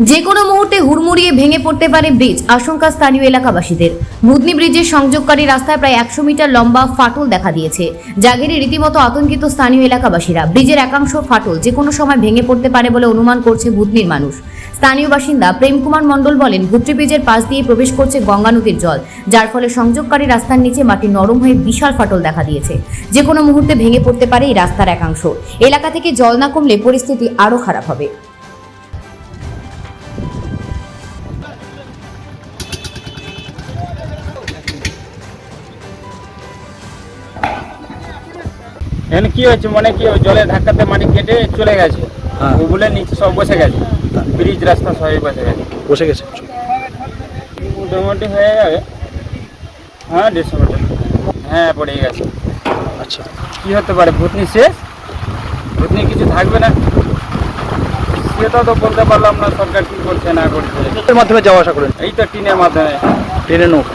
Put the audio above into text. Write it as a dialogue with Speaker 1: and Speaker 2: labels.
Speaker 1: যে কোনো মুহূর্তে হুড়মুড়িয়ে ভেঙে পড়তে পারে ব্রিজ, আশঙ্কা স্থানীয় এলাকাবাসীদের। মুদনি ব্রিজের সংযোগকারী রাস্তায় প্রায় একশো মিটার লম্বা ফাটল দেখা দিয়েছে। ঘিরে রীতিমতো আতঙ্কিত স্থানীয় এলাকাবাসীরা। ব্রিজের একাংশ ফাটল যে কোনো সময় ভেঙে পড়তে পারে বলে অনুমান করছে ভূতনির মানুষ। স্থানীয় বাসিন্দা প্রেম কুমার মণ্ডল বলেন ভুট্রি ব্রিজের পাশ দিয়ে প্রবেশ করছে গঙ্গা নদীর জল, যার ফলে সংযোগকারী রাস্তার নিচে মাটি নরম হয়ে বিশাল ফাটল দেখা দিয়েছে। যে কোনো মুহূর্তে ভেঙে পড়তে পারে এই রাস্তার একাংশ। এলাকা থেকে জল না কমলে পরিস্থিতি আরও খারাপ হবে।
Speaker 2: এখানে কি হচ্ছে মানে কি জলের ধাক্কাতে মাটি কেটে চলে গেছে।
Speaker 3: হ্যাঁ।
Speaker 2: ওগুলো নিচে সব বসে গেছে। ব্রিজ রাস্তা সবই বসে গেছে।
Speaker 3: বসে গেছে।
Speaker 2: মোটামুটি হয়ে যাবে হ্যাঁ দেড়শো মিটার। হ্যাঁ পড়ে গেছে।
Speaker 3: আচ্ছা।
Speaker 2: কি হতে পারে? ভূতনি শেষ? ভূতনি কিছু থাকবে না? সেটা তো বলতে পারলাম না সরকার কি করছে না করছে।
Speaker 3: মাধ্যমে যাওয়া আসা করেন?
Speaker 2: এই তো টিনের মাধ্যমে।
Speaker 3: ট্রেনে নৌকা।